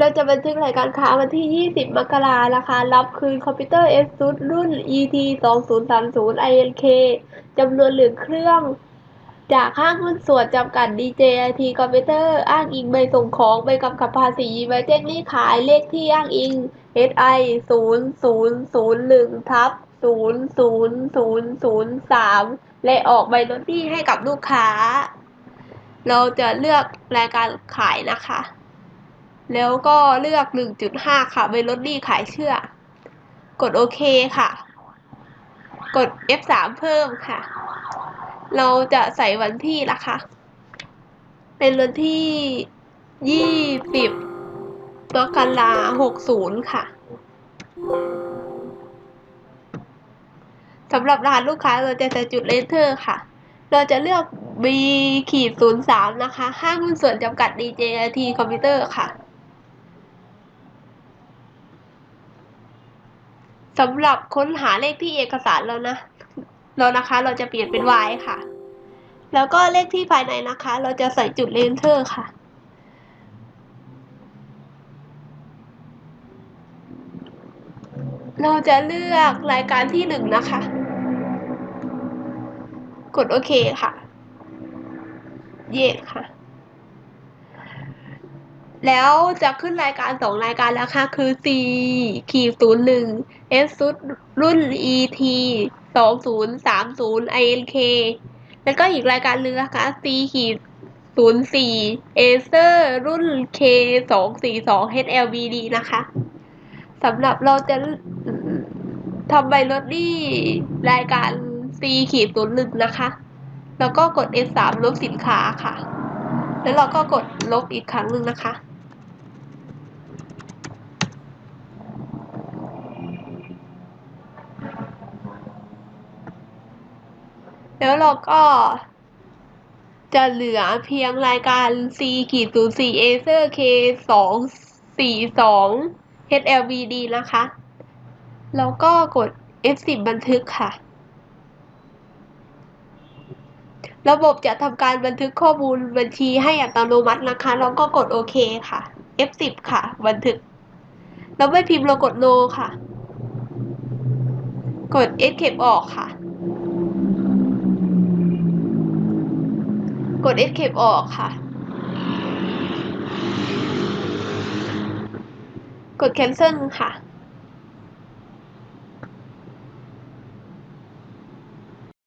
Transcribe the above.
เราจะบันทึกรายการค้าวันที่ 20 มกราราคารับคืนคอมพิวเตอร์ ASUS รุ่น ET 2030 INK จำนวนหนึ่งเครื่อง จากห้างหุ้นส่วนจำกัด DJIT คอมพิวเตอร์อ้างอิงใบส่งของใบกำกับภาษีใบแจ้งหนี้ขายเลขที่อ้างอิง SI 0001ทับ00003 และออกใบลดหนี้ให้กับลูกค้า เราจะเลือกรายการขายนะคะ แล้วก็เลือก 1.5 ค่ะใบลดหนี้ขายเชื่อ กดโอเคค่ะ กด F3 เพิ่มค่ะ เราจะใส่วันที่ละค่ะเป็นวันที่ 20มกรา60ค่ะสำหรับรหัสลูกค้าเราจะใส่จุดเลนเทอร์ค่ะ เราจะเลือก B ขีด03นะคะ ห้างหุ้นส่วนจำกัด DJIT คอมพิวเตอร์ค่ะ สำหรับค้นหาเลขที่เอกสารแล้วนะเรานะคะ เราจะเปลี่ยนเป็น Y ค่ะ แล้วก็เลขที่ภายในนะคะ เราจะใส่จุดเลนเทอร์ค่ะ เราจะเลือกรายการที่หนึ่งนะคะ กดโอเคค่ะ เย็ค่ะ แล้วจะขึ้นรายการสองรายการแล้วค่ะ คือ C ขีดศูนย์หนึ่ง S ซุดรุ่น ET สองศูนย์สามศูนย์ INK แล้วก็อีกรายการหนึ่งนะคะ C ขีดศูนย์สี่ Acer รุ่น K สองสี่สอง HLBD นะคะสำหรับเราจะทำใบลดหนี้รายการ C ขีดศูนย์หนึ่งนะคะ แล้วก็กด S สามลบสินค้าค่ะ แล้วเราก็กดลบอีกครั้งหนึ่งนะคะ แล้วเราก็จะเหลือเพียงรายการ C ขีดศูนย์สี่ Acer K สองสี่สอง HLBD นะคะ แล้วก็กด F10 บันทึกค่ะ ระบบจะทำการบันทึกข้อมูลบัญชีให้อัตโนมัตินะคะ แล้วก็กดโอเคค่ะ F10 ค่ะ บันทึกเราไม่พิมพ์เรากด no ค่ะ กด escape ออกค่ะ กด escape ออกค่ะ กด cancel ค่ะ